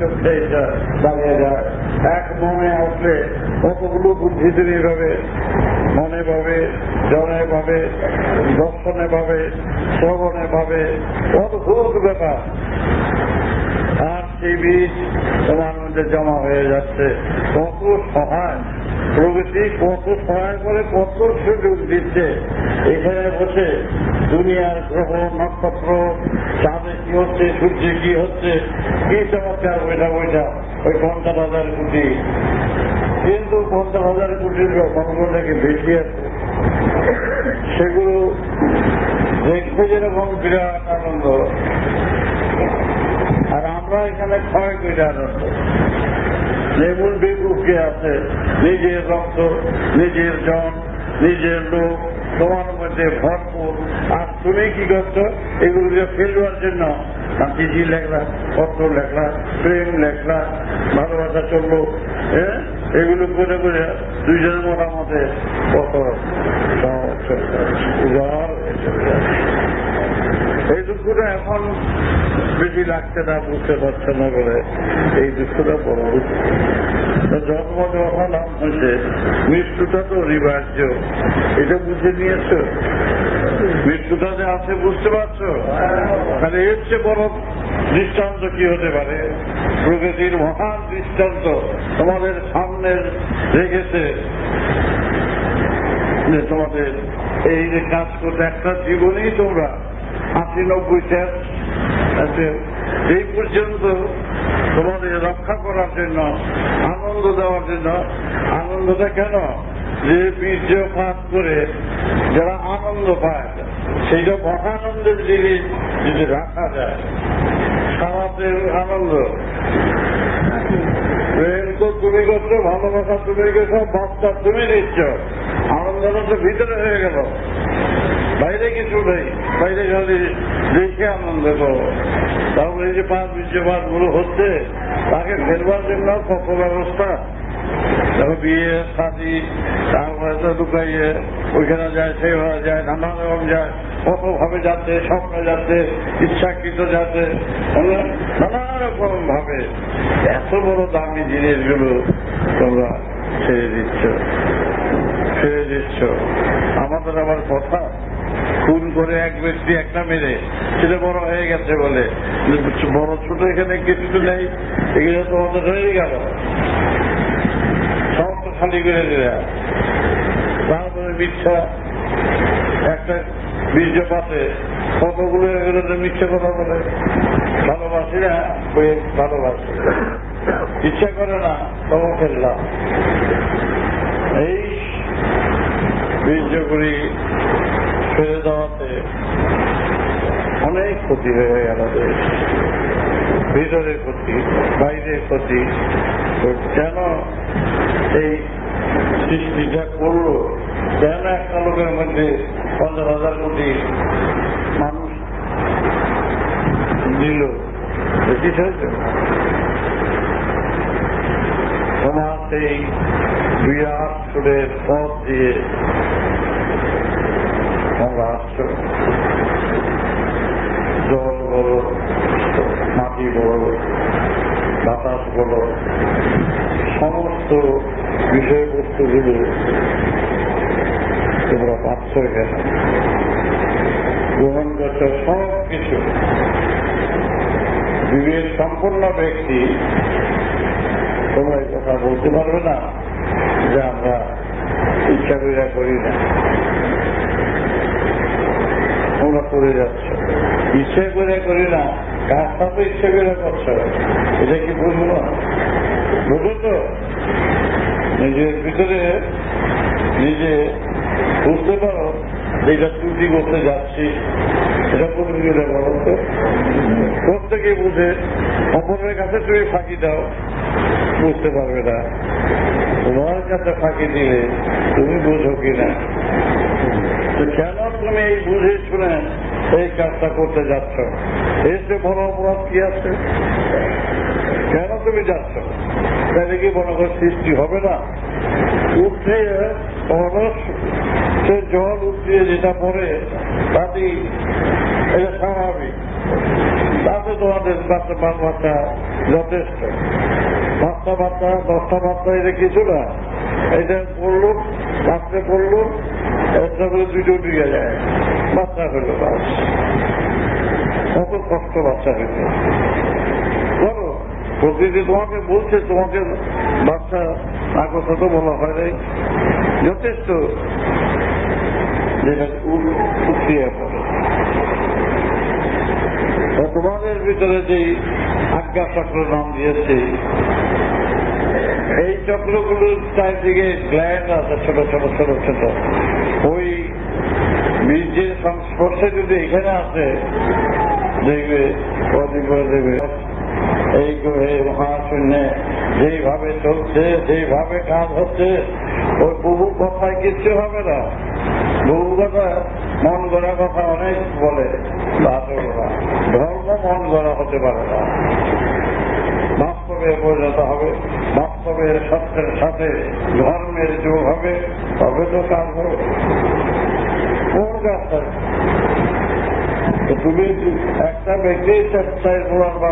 চোখে এটা দাঁড়িয়ে যায় এক মনে আসলে পাবে? জনে পাবে, দর্শনে পাবে, শ্রবণে পাবে। অদ্ভুত ব্যাপার। আর সেই বীজ তোমার মধ্যে জমা হয়ে যাচ্ছে। কত সহায়। প্রগতি কত সহায় করে কত সুযোগ দিচ্ছে। এখানে বসে দুনিয়ার গ্রহ, নক্ষত্র চাঁদে কি হচ্ছে, সূর্যে কি হচ্ছে, কি চমৎকার বৈঠা বৈঠা ওই পঞ্চাশ হাজার কোটি। কিন্তু পঞ্চাশ হাজার কোটির নাকি বেশি আছে সেগুলো দেখতে যেরকম বিরাট আনন্দ। আর আমরা এখানে ক্ষয় করে আনন্দ। যেমন বেকুফকে আছে নিজের রক্ত, নিজের জন, নিজের লোক, তোমার মধ্যে ভরপুর। আর তুমি কি করছ? এগুলোকে ফেলবার জন্য। চিঠি লেখলা পত্র লেখলা প্রেম লেখলা ভালোবাসা চলল। হ্যাঁ এগুলো করে করে দুইজনের মতামতে কত উদার এই দুঃখটা এখন বেশি লাগছে না, বুঝতে পারছে না বলে এই দুঃখটা বড় দুঃখ জন্ম যখন নাম হয়েছে, মৃত্যুটা তো অনিবার্য। এটা বুঝে নিয়েছ? মৃত্যুটা যে আছে, বুঝতে পারছ? তাহলে এর চেয়ে বড় দৃষ্টান্ত কি হতে পারে? প্রকৃতির মহান দৃষ্টান্ত তোমাদের সামনে রেখেছে। তোমাদের এই যে কাজ করতে, একটা জীবনেই তোমরা আশি নব্বই শেষ এই পর্যন্ত তোমাদের রক্ষা করার জন্য, আনন্দ দেওয়ার জন্য, আনন্দটা কেন? যে বীর্যপাত করে যারা আনন্দ পায়, সেইটা মহানন্দের জিনিস যদি রাখা যায়, সারাদের আনন্দ। প্রেম তো তুমি করছ, ভালোবাসা তুমি করছ বাচ্চা তুমি দিচ্ছ আনন্দটা তো ভিতরে হয়ে গেল। বাইরে কিছু নেই। বাইরে খালি দেখে আনন্দ করো। তারপরে এই যে পাঁচ বীর্যপাতগুলো হচ্ছে, তাকে ফেরবার জন্য কত ব্যবস্থা বিয়ে, শাদি তারপরে তো ঢুকাইয়ে ওইখানে যায় সেভাবে যায় নানা রকম যায় কত ভাবে যাচ্ছে, স্বপ্নে যাচ্ছে, ইচ্ছাকৃত যাচ্ছে নানা রকম ভাবে এত বড় দামি জিনিসগুলো তোমরা ছেড়ে দিচ্ছ। ছেড়ে দিচ্ছ। আমাদের আবার কথা। খুন করে এক ব্যক্তি একটা মেরে সেটা বড় হয়ে গেছে বলে। বড় ছোট এখানে কিছু নেই। এগুলো তো আমাদের হয়ে গেল। সব তো খালি করে দিলে। তারপরে মিথ্যা একটা বীর্যপাতে কতগুলো এগুলো মিথ্যা কথা বলে। ভালোবাসি না ভালোবাসি। ইচ্ছা করে না, তবু ফেললাম। এই বীর্য ফেলে দেওয়াতে অনেক ক্ষতি হয়ে গেল দেশ ভিতরের ক্ষতি, বাইরের ক্ষতি। কেন এই সৃষ্টিটা করল? কেন একটা লোকের মধ্যে পঞ্চাশ হাজার কোটি মানুষ দিল? তোমার সেই বিরাট সুরের পথ দিয়ে তোমরা আসছো জল বলো মাটি বলো বাতাস বলো সমস্ত বিষয়বস্তুগুলো তোমরা পাচ্ছ এখানে গ্রহণ করছ সব কিছু বিবেক সম্পন্ন ব্যক্তি তোমরা কথা বলতে পারবে না যে আমরা ইচ্ছা করি না তোমরা করে যাচ্ছ। ইচ্ছে করে করি না, কাজটা তো ইচ্ছে করে করছ। এটা কি বুঝব না? বুঝো তো? নিজের ভিতরে নিজে বুঝতে পারো যে এটা ত্রুটি করতে যাচ্ছি এটা বুঝবি কিনা বলো তো। প্রত্যেকে বুঝে, অপরের কাছে তুমি ফাঁকি দাও, বুঝতে পারবে না। তোমার কাছে ফাঁকি দিলে তুমি বুঝো কিনা। তো কেন তুমি এই বুঝে শুনে এই কাজটা করতে যাচ্ছ। এসে বড় অপরাধ কি আছে? কেন তুমি যাচ্ছ? তাহলে কি মনে করো সৃষ্টি হবে না? উঠিয়ে মানুষ সে জল উঠিয়ে যেটা পরে, তাতেই এটা স্বাভাবিক। তাতে তোমাদের বাচ্চা বাচ্চা যথেষ্ট। বাচ্চা বাচ্চা, দশটা বাচ্চা, এটা কিছু না। এটা পড়ল রাত্রে পড়ল একটা করে দুটো যায় বাচ্চা কত কষ্ট বাচ্চা বলো, প্রকৃতি তোমাকে বলছে, তোমাকে বাচ্চা আর কথা তো বলা হয় নাই। যথেষ্ট। তোমাদের ভিতরে যে আজ্ঞা চক্র নাম দিয়েছে এই চক্রগুলোর চারদিকে গ্ল্যান্ড আছে, ছোট ছোট ছোট ছোট। ওই বীর্যের সংস্পর্শে যদি এখানে আসে, দেখবে দেখবে, এই গ্রহে মহাশূন্যে যেইভাবে চলছে যেইভাবে কাজ হচ্ছে, ওই বহু কথায় কিচ্ছু হবে না। বহু কথা, মন গড়া কথা অনেক বলে ধর্ম মন গড়া হতে পারে না। বাস্তবে পরিণত হবে। বাস্তবের সত্যের সাথে ধর্মের যোগ হবে। তবে তো কাজ হবে। কোন কাজটা তুমি একটা ব্যক্তি চার বলার বা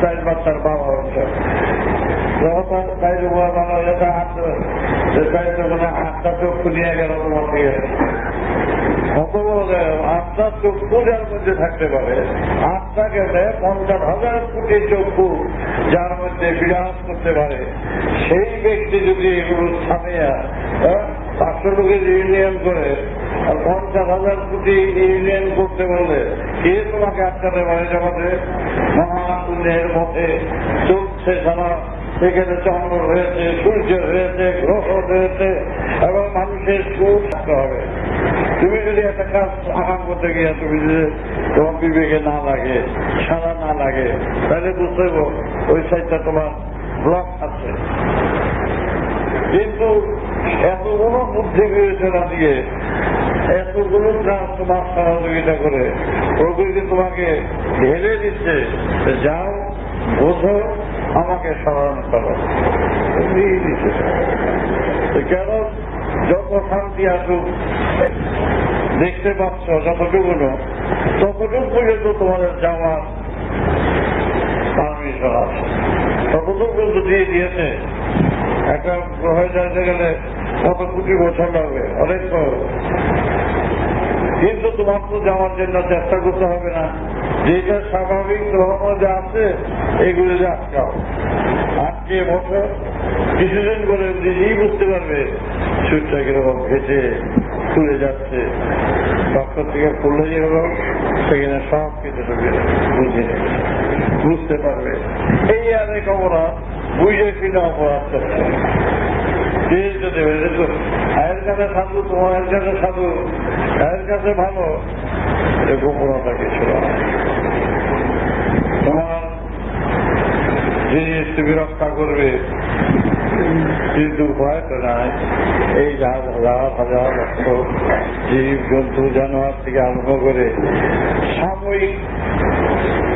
চার বাচ্চার বাবা হচ্ছে আটটা চক্ষু নিয়ে গেল তোমার থেকে বড় চক্ষু যার মধ্যে থাকতে পারে। গেলে পঞ্চাশ হাজার কোটি চক্ষু, যার মধ্যে বিরাজ করতে পারে। সেই ব্যক্তি যদি থামিয়া পাঁচশো লোকের ইউনিয়ন করে, আর পঞ্চাশ হাজার কোটি ইউনিয়ন করতে বললে কে তোমাকে আটকাতে পারে জগতে? মহাশূন্যের মধ্যে চলছে সারা সেখানে চন্দ্র রয়েছে সূর্য রয়েছে গ্রহ রয়েছে এবং মানুষের সুখ থাকতে হবে। তুমি যদি একটা কাজ আগাম করতে গিয়ে তুমি যদি তোমার বিবেকে না লাগে সারা না লাগে, তাহলে বুঝতে ওই সাইডটা তোমার ব্লক আছে। কিন্তু এতগুলো বুদ্ধি বিবেচনা দিয়ে, এতগুলো কাজ তোমার সহযোগিতা করে, প্রকৃতি তোমাকে ঢেলে দিচ্ছে যাও, বোঝো আমাকে স্মরণ করো। কেন যত শান্তি আসুক, দেখতে পাচ্ছ যতটুকু ততটুকু পর্যন্ত তোমাদের যাওয়ার পারমিশন আছে ততটুকু পর্যন্ত দিয়ে দিয়েছে। একটা গ্রহে যাইতে গেলে কত কোটি বছর লাগবে? অনেক কিন্তু তোমার তো যাওয়ার জন্য চেষ্টা করতে হবে না। যেটা স্বাভাবিক ধর্ম যা আছে, এগুলো যে আটকাও আটকে বছর কিছুদিন করে নিজেই বুঝতে পারবে, সুরটা কীরকম ঘেটে খুলে যাচ্ছে। ডক্টর থেকে খুললে যেরকম সেখানে সব কিছু বুঝে বুঝতে পারবে। এই অনেক অপরাধ, বুঝে কিনা অপরাধ করছে চেয়েছে দেবে আয়ের কাছে সাধু তোমার কাছে সাধু আয়ের কাছে ভালো গোপনতা কিছু তোমার জিনিস তুমি রক্ষা করবে, কিন্তু উপায় তো নাই। এই হাজার হাজার লক্ষ জীব, জন্তু, জানোয়ার থেকে আরম্ভ করে সাময়িক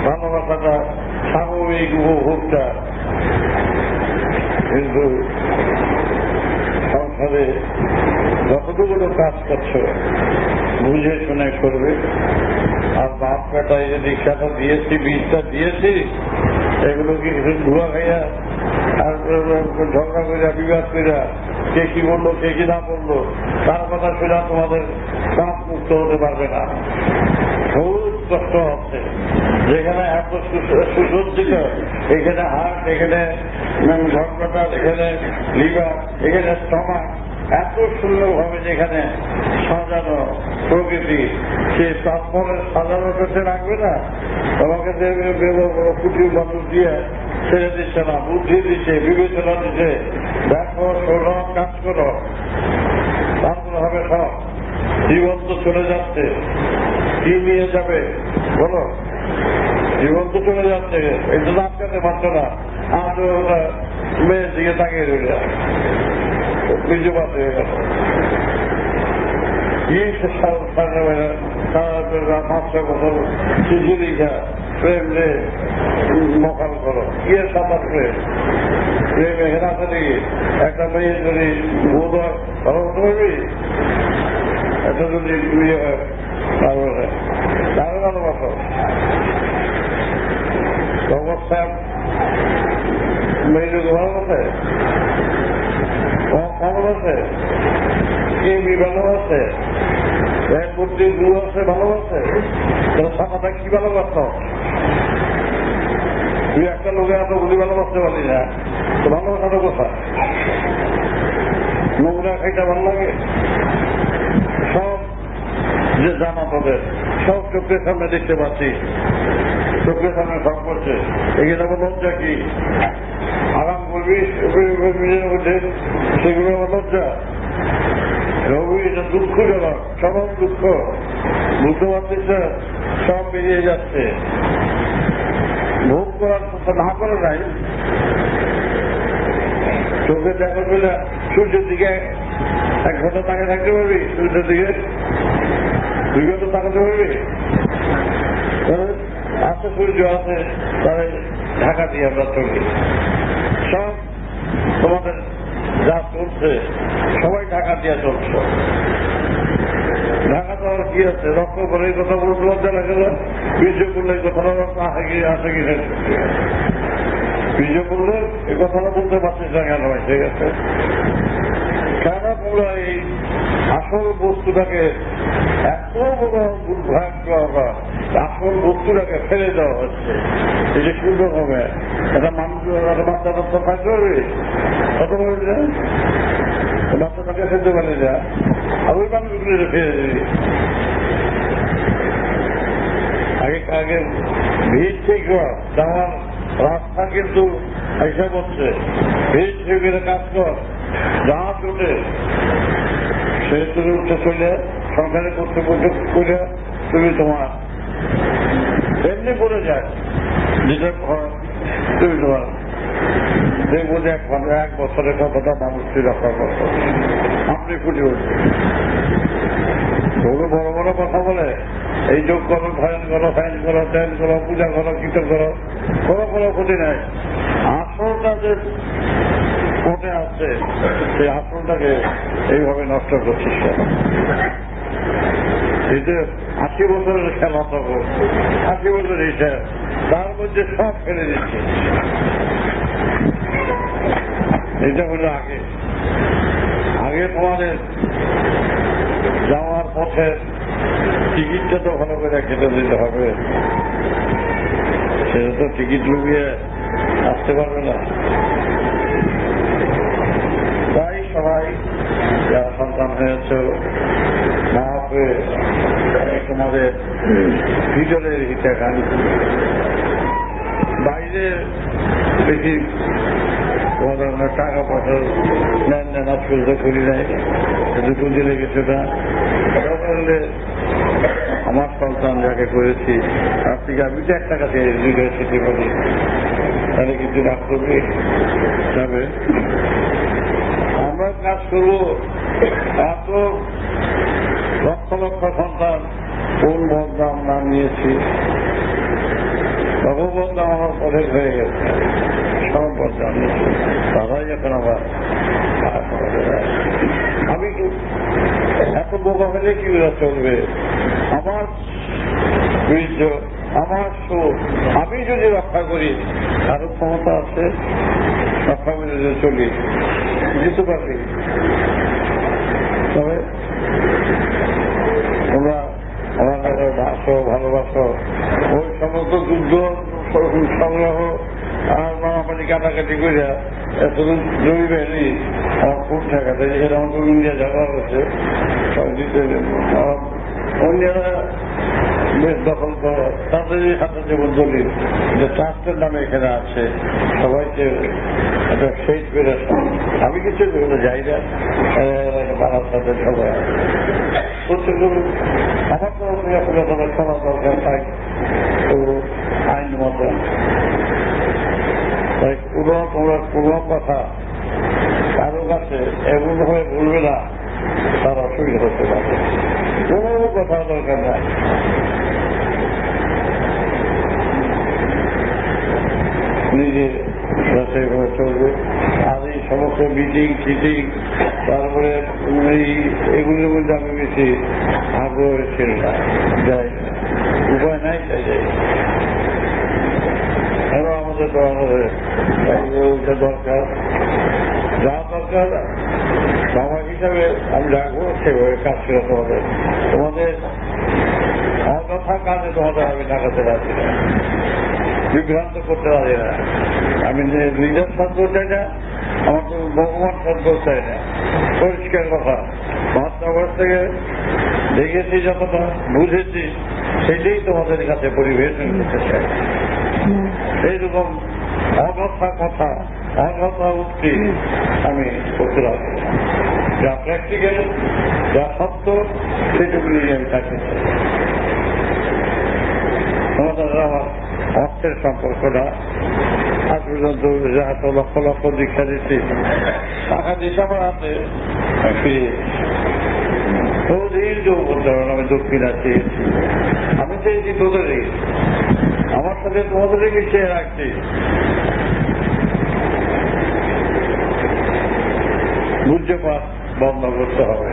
ভালোবাসাটা, সাময়িক উপভোগটা, কিন্তু সংসারে যতটুকুলো কাজ করছ, বুঝে শুনে করবে। আর বাপ বেটায় যে দীক্ষাটা দিয়েছি, বীজটা দিয়েছি, এগুলো কি ধোয়া খাইয়া আর ঝগড়া করিয়া বিবাদ করিয়া কে কি বলল, কে কি না বলল, তার কথা শুনে তোমাদের কাপ মুক্ত হতে পারবে না। বহুত কষ্ট হচ্ছে। যেখানে এত সুসজ্জিত, এখানে হাট, এখানে ঝগড়াটা এখানে লিভার এখানে স্টমাক এত সুন্দরভাবে যেখানে সাজানো প্রকৃতি, সে তারপরে সাজানো করতে রাখবে না। তোমাকে কুটির মানুষ দিয়ে ছেড়ে দিচ্ছে না, বুদ্ধি দিচ্ছে, বিবেচনা দিচ্ছে, দেখো, শোনো, কাজ করো। তারপরে হবে সব। জীবন তো চলে যাচ্ছে। কি নিয়ে যাবে? বলো। জীবন তো চলে যাচ্ছে। এই জন্য আটকাতে পারছ না। আর মেয়ের দিকে তাকিয়ে রইল বীর্যপাত হয়ে গেল পাঁচশো বছর শিশুরিকা প্রেম রে মকাল করো এর সাঁতার প্রেম প্রেম আছে নাকি একটা মেয়ে যদি বোধ হয় হতে এত যদি ইয়ে হয় তারপরে তাহলে ভালোবাসো অবস্থা মেয়েদেরকে ভালোবাসে ভালোবাসে কে বি ভালোবাসে এক বুদ্ধি দু আছে তোর সামাটা কি ভালোবাসত তুই একটা লোকে এত গুলি ভালোবাসতে পারলি না, তো ভালোবাসাটা কোথায়? নোংরা খাইটা ভালো লাগে? সব যে জানা তোদের, সব চোখের সামনে দেখতে পাচ্ছি। চোখের সব করছে এখানে আমার লজ্জা কি? আরাম করবি নিজের মধ্যে সেগুলো লজ্জা। রবি, এটা দুঃখজনক চরম দুঃখ। বুঝতে পারতেছে সব বেরিয়ে যাচ্ছে। ভোগ করার কথা না করে নাই। চোখে দেখা পেলে সূর্যের দিকে এক ঘণ্টা তাকে থাকতে পারবি? সূর্যের দিকে দুই ঘণ্টা তাকাতে পারবি? সূর্য আছে, তাহলে ঢাকা দিয়ে আমরা চলি। সব তোমাদের যা চলছে, সবাই ঢাকা দিয়ে চলছে। ঢাকা তো আর কি আছে? রক্ত করে এই কথা বলতে লজ্জা লাগে না? বিজয় করলে এই কথাটা কি, আসে কি বিজয় করলে এই কথাটা বলতে পারছিস না কেন ঠিক আছে? কেন তোমরা এই আসল বস্তুটাকে এত বড় দুর্ভাগ্য বা আসল বস্তুটাকে ফেলে দেওয়া হচ্ছে। এটা মানুষ একটা বাচ্চা বাচ্চা থাকতে পারবে কত বলবে বাচ্চাটাকে ফেলতে পারে যা। আর ওই মানুষগুলো ফেলে দিবি। আগে আগে ভিড় ঠিক যাওয়ার রাস্তা কিন্তু হিসাব হচ্ছে ভিড় ঠিক কাজ কর। জাহাজ উঠে সে তুমি উঠে চলে, সরকারি কর্তৃপক্ষ করে তুমি তোমার এমনি পড়ে যায়। যেটা ঘর তুমি তোমার দেখব যে এক এক বছরের কথাটা মানুষটি রক্ষা করতো আপনি ফুটে উঠবে ওগুলো বড় বড় কথা বলে, এই যোগ করো, ধ্যান করো ফাইন করো, ধ্যান করো, পূজা করো, কীর্তন করো, কোনো কোনো ক্ষতি নাই। আসলটা যে কোর্টে আছে, সেই আসলটাকে এইভাবে নষ্ট করছিস যে আশি বছরের খেলা তখন আশি বছর এইটা তার মধ্যে সব ফেলে দিচ্ছে। এটা হলো আগে। আগে তোমাদের যাওয়ার পথে টিকিটটা তো ভালো করে কেটে দিতে হবে। সেটা তো টিকিট লুকিয়ে আসতে পারবে না তাই সবাই যারা সন্তান হয়েছে। না হয়ে তোমাদের ভিতরের হিতাকান বাইরে বেশি তোমাদের টাকা পয়সা নেন নেন আজকাল তো করি নাই। দুটো দিলে কিছুটা আমার সন্তান যাকে করেছি, তার থেকে আমি তো এক টাকা দিয়ে ইউনিভার্সিটি বলি তাহলে কিছু রাগ যাবে আমরা কাজ করব। এত লক্ষ লক্ষ সন্তান কোন বদনাম নাম নিয়েছি। ভগবদ্দাম আমার অনেক হয়ে গেছে। সব বদনাম নিয়েছি। তারাই এখন আবার আমি এত বোকা হলে কি চলবে? আমার বীর্য, আমার সুখ, আমি যদি রক্ষা করি কারও ক্ষমতা আছে, রক্ষা করে যদি চলি যেতে পারবি। তবে তোমরা আমার কাছে ভালোবাসো। ওই সমস্ত যুদ্ধ সংগ্রহ আর মামাপানি কাটাকাটি করে এতদিন জমি বেরি আমার খুব ঠেকাতে যেখানে আমার ইন্ডিয়া জায়গা হয়েছে অন্যরা বেশ দখল করো, তাদের হাতে যে ট্রাস্টের নামে এখানে আছে, সবাইকে একটা আমি কিছু যাই না। বাড়ার সাথে সবাই প্রত্যেকগুলো আমার তো তাদের শোনা দরকার তাই তো আইন মতো তাই কোনো কথা কারও কাছে এমন ভাবে বলবে না তার অসুবিধা হতে পারে কোনো কথা দরকার নাই নিজে সেইভাবে চলবে। আর এই সমস্ত মিটিং ফিটিং তারপরে এই, এগুলোর মধ্যে আমি বেশি আগ্রহ ছিল না। যাই উপায় নাই, তাই যাই কেন আমাদের তো আমাদের দরকার। যা দরকার সামাজিক হিসাবে আমি রাখব, সেভাবে কাজ করে তোমাদের। তোমাদের অযথা কাজে তোমাদের আমি ঢাকাতে রাখি না। বিভ্রান্ত করতে পারি না। আমি নিজের সন্দেহ চাই না। আমার তো ভগবান সন্দেহ চাই না পরিষ্কার কথা। মহাত্মাগর থেকে দেখেছি যতটা, বুঝেছি, সেটাই তোমাদের কাছে পরিবেশন করতে চাই। এইরকম অযথা কথা অযথা উক্তি আমি করতে না। যা প্র্যাকটিক্যাল যা সত্য সেটুকু নিয়ে আমি চাই। আমাদের অর্থের সম্পর্কটা আজ পর্যন্ত যা এত লক্ষ লক্ষ দীক্ষা দিচ্ছি টাকা দিচ্ছে আমার হাতে আমি ফিরে কোনদিন কেউ বলতে পারো আমি দক্ষিণা চেয়েছি। আমি চেয়েছি তোদেরই আমার সাথে তোমাদেরই মিশিয়ে রাখছি। গুজ্জপাত বন্ধ করতে হবে।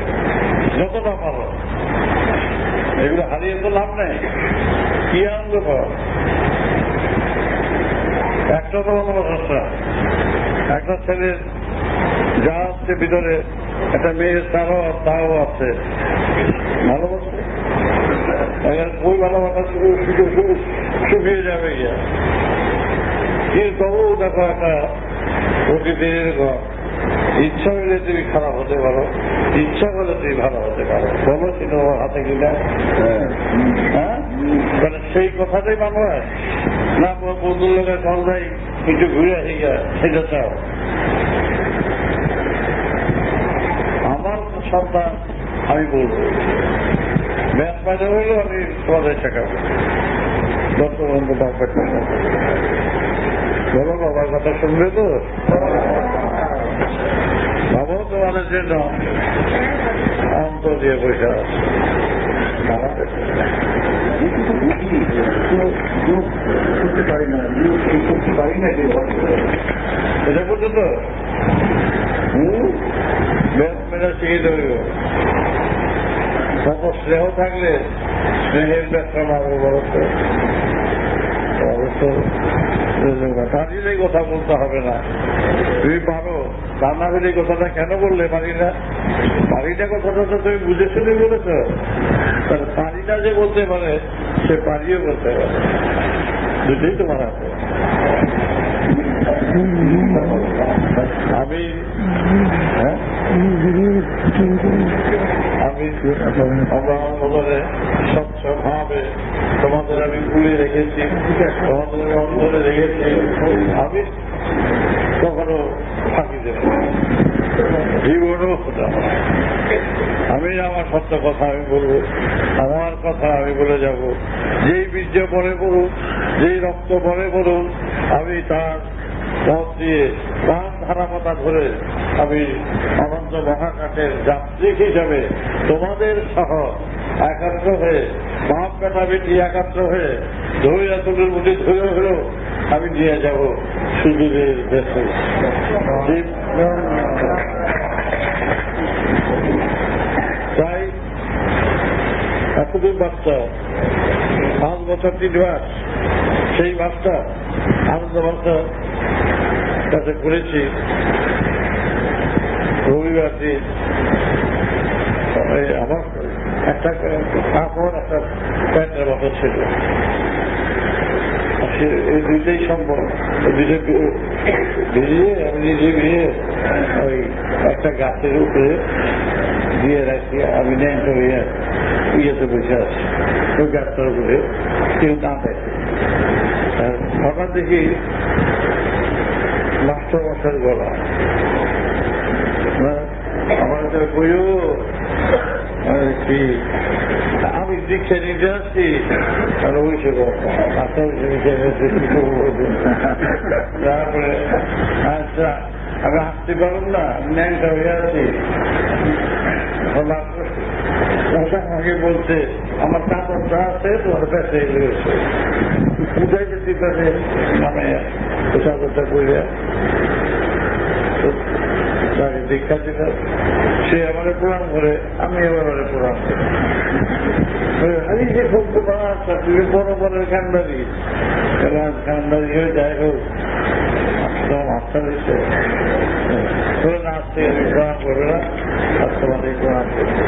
যতটা পারো, এগুলো হারিয়ে তো লাভ নেই। কি আনন্দ একটা তো ভালোবাসা একটা ছেলের যা আছে, ভিতরে একটা মেয়ের তারও তাও আছে। ভালোবাসে ওই ভালোবাসা শুকিয়ে যাবে গিয়া। কিন্তু তবুও দেখো একটা প্রকৃতির ঘর ইচ্ছা হলে তুমি খারাপ হতে পারো ইচ্ছা করলে তুমি ভালো হতে পারো। বলো আমার হাতে কিনা হ্যাঁ। তাহলে সেই কথাটাই মানো হয় না বন্ধুর লোকের সন্ধ্যায় কিছু ঘুরে আসি সেটা চাও। আমার সন্তান আমি বলব। ব্যাস বাজা হইলেও আমি তোমাদের শেখাবো। যত বন্ধু বাপের বলো বাবার কথা শুনবে তো? বাবা তোমাদের জন্য অন্তর দিয়ে কত স্নেহ থাকলে স্নেহের ব্যাখ্যা মারবো বলো তো অবশ্য তারিলে কথা বলতে হবে না। তুমি পারো। রান্না ফেলে কথাটা কেন বললে না পারিটা কথাটা তো তুমি বুঝে শুনে বলেছ। তাহলে পারিটা যে বলতে পারে, সে পারিও বলতে পারে। দুটোই তোমার আছে আমি হ্যাঁ? আমি আমরা বদলে স্বচ্ছভাবে তোমাদের আমি খুলে রেখেছি তোমাদের অন্তরে রেখেছি। আমি কখনো ফাঁকি দেব জীবনও আমি আমার সত্য কথা আমি বলব, আমার কথা আমি বলে যাব। যেই বীর্য পরে পড়ুন, যেই রক্ত পরে পড়ুন, আমি তার পথ দিয়ে প্রাণ ধারাপতা ধরে আমি অনন্ত মহাকাশের যাত্রী হিসাবে তোমাদের সহ একাত্র হয়ে বাপ বেটা বেটি একাত্র হয়ে ধরে এতগুলোর মধ্যে ধরে হলেও আমি নিয়ে যাব সুদূরের দেশে তাই এতদিন বাচ্চা পাঁচ বছর তিন মাস, সেই মাসটা আনন্দ বাচ্চা কাছে করেছি রবিবার দিন আমার একটা কাপড় একটা প্যান্টের মতো ছিল। এই দুইটাই সম্ভব দুইটা বি- আমি নিজে বেরিয়ে ওই একটা গাছের উপরে দিয়ে রাখি আমি ন্যাংটা হয়ে ইয়েতে বসে আছি। ওই গাছটার উপরে কেউ কাঁদে আর হঠাৎ দেখি মাস্টার মশার গলা। না, আমার বইও কি আমি দীক্ষা নিতে আসছি আর ওই সে আচ্ছা দীক্ষা নিতে কি? তারপরে আচ্ছা আমি হাসতে পারব না ন্যাংটা হয়ে আছি আগে বলছে আমার কাপড়টা আছে তোমার পেটে পারে মানে কথা কইরা তাকে দীক্ষা দিল। সে আমাকে প্রণাম করে আমি এবার প্রণাম করি আমি যে খুব আচ্ছা তুমি বড় বড় কান্দারি কান্দারি হয়ে যাই হোক আস্থা দিচ্ছে নাচতে আমি প্রণাম করবে না, আর তোমাদের প্রণাম করবে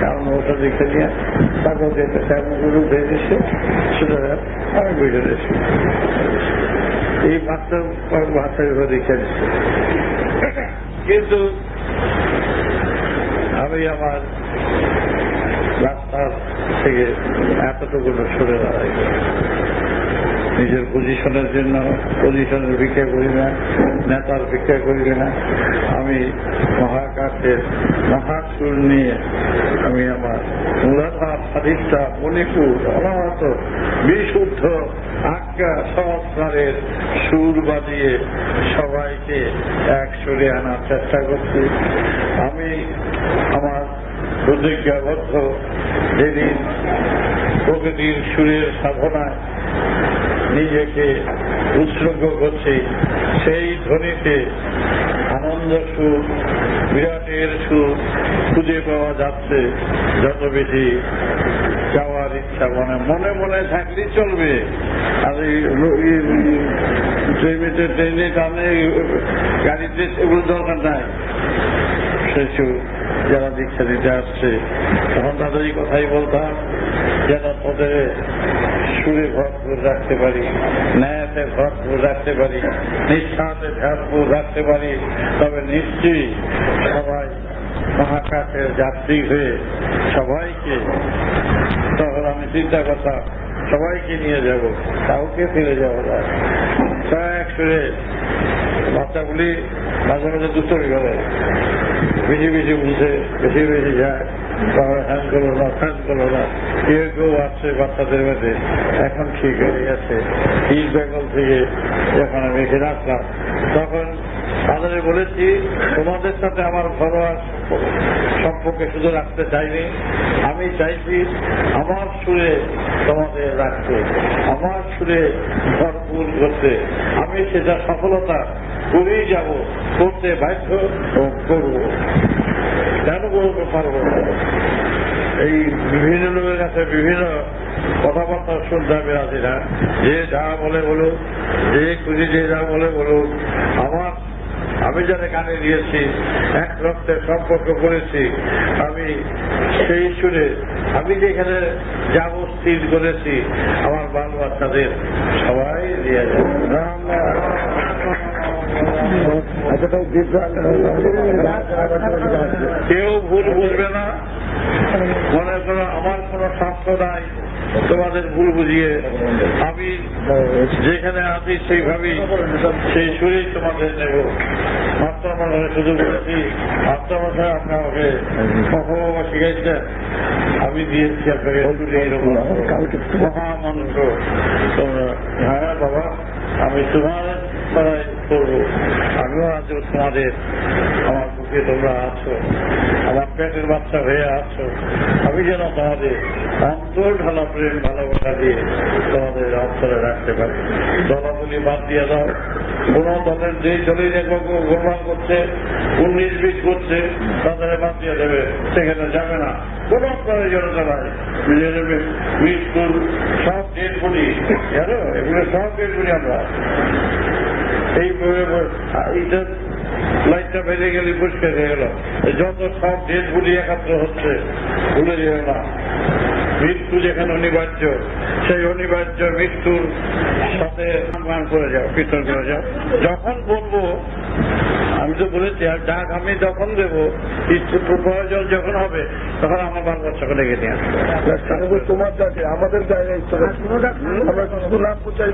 কারণ ওটা দেখে নিয়ে তাকে যেতে গুরু দিয়ে দিচ্ছে সেটা আমি বুঝে দিচ্ছি এই ভাতটা এভাবে দেখে দিচ্ছে। কিন্তু আমি আমার রাস্তার থেকে এতটুকু সরে দাঁড়াই। নিজের পজিশনের জন্য পজিশনের ভিক্ষা করি না, নেতার ভিক্ষা করি না। আমি মহাকাশের মহাসুর নিয়ে আমি আমার মূলাধার সাধিষ্ঠা মণিপুর অনাহত বিশুদ্ধ আজ্ঞা সংস্কারের সুর বাজিয়ে সবাইকে এক সুরে আনার চেষ্টা করছি। আমি আমার প্রতিজ্ঞাবদ্ধ যেদিন প্রকৃতির সুরের সাধনায় নিজেকে উৎসর্গ করছি, সেই ধ্বনিতে আনন্দ সুর, বিরাটের সুর খুঁজে পাওয়া যাচ্ছে যত বেশি যাওয়ার ইচ্ছা মনে মনে মনে থাকলেই চলবে। আর এই এই ট্রেনে টানে, গাড়িতে এগুলো দরকার নাই। সেই যারা দীক্ষা দিতে আসছে। তখন তাদের এই কথাই বলতাম, যেন তাদের সুরে ভরপুর রাখতে পারি, ন্যায়তে ভরপুর রাখতে পারি, নিষ্ঠাতে ভরপুর রাখতে পারি। তবে নিশ্চয়ই সবাই মহাকাশের যাত্রী হয়ে সবাইকে, তখন আমি চিন্তা করতাম, সবাইকে নিয়ে যাব, কাউকে ফিরে যাব না। এক সুরে বাচ্চাগুলি মাঝে মাঝে দুষ্টমি করে। বেশি বেশি বুঝে, বেশি বেশি যায়। তাহলে হ্যান করল না ফ্যান করল না। কেউ কেউ আসছে বাচ্চাদের মধ্যে। এখন ঠিক হয়ে গেছে। ইস্ট বেঙ্গল থেকে যখন আমি এখানে আসলাম তখন তাদের বলেছি, তোমাদের সাথে আমার ঘরোয়া সম্পর্কে শুধু রাখতে চাইনি। আমি চাইছি আমার সুরে তোমাদের রাখতে, আমার সুরে ভরপুর করতে। আমি সেটা সফলতা করেই যাব, করতে বাধ্য করব। কেন বলতে পারব? এই বিভিন্ন লোকের কাছে বিভিন্ন কথাবার্তা শুনতে হবে না। যে যা বলে বলুক, যে খুঁজি যে যা বলে বলুক, আমার আমি যারা গানে দিয়েছি এক রক্তের সম্পর্ক করেছি আমি সেই সুরে আমি যেখানে যাব স্থির করেছি আমার বাল বাচ্চাদের সবাই দিয়ে কেউ ভুল বুঝবে না। মনে করো আমার কোনো স্বাস্থ্য নাই। তোমাদের ভুল বুঝিয়ে আমি যেখানে আছি সেইভাবেই সেই সুরেই তোমাদের নেব। আত্মাবাসায় শুধু করেছি আত্মাবাসায় আপনি আমাকে সফলভাবে শিখাইছেন। আমি দিয়েছি আপনাকে মহামন্ত্র তোমরা হ্যাঁ বাবা, আমি তোমার দ্বারাই করব আমিও আজ তোমাদের, আমার বুকে তোমরা আছো, আমার পেটের বাচ্চা হয়ে আছো। আমি যেন তোমাদের অন্তর ঢালা প্রেম ভালোবাসা দিয়ে তোমাদের অন্তরে রাখতে পারি। দলাদলি বাদ দিয়ে দাও। কোন দলের যে দেখো গোলমাল করছে, উনিশ বিশ করছে তাদের বাদ দিয়ে দেবে। সেখানে যাবে না। কোন প্রয়োজনতা নাই। মৃত্যুর সব ডেট বলি জানো? এগুলো সব ডেট বলি আমরা। এই এইটা লাইটটা বেড়ে গেলে পরিষ্কার হয়ে গেল। যত সব ডেটগুলি একাত্র হচ্ছে ভুলে যেও না। মৃত্যু যেখানে অনিবার্য সেই অনিবার্য মৃত্যুর সাথে সম্মান করে যাও কীর্তন করে যাও। যখন বলব আমি তো বলেছি আর ডাক আমি যখন দেবো ইচ্ছে প্রয়োজন যখন হবে তখন আমার বাল বাচ্চাকে ডেকে নিয়ে আসবে? তোমার কাছে আমাদের জায়গায় আমরা শুধু নাম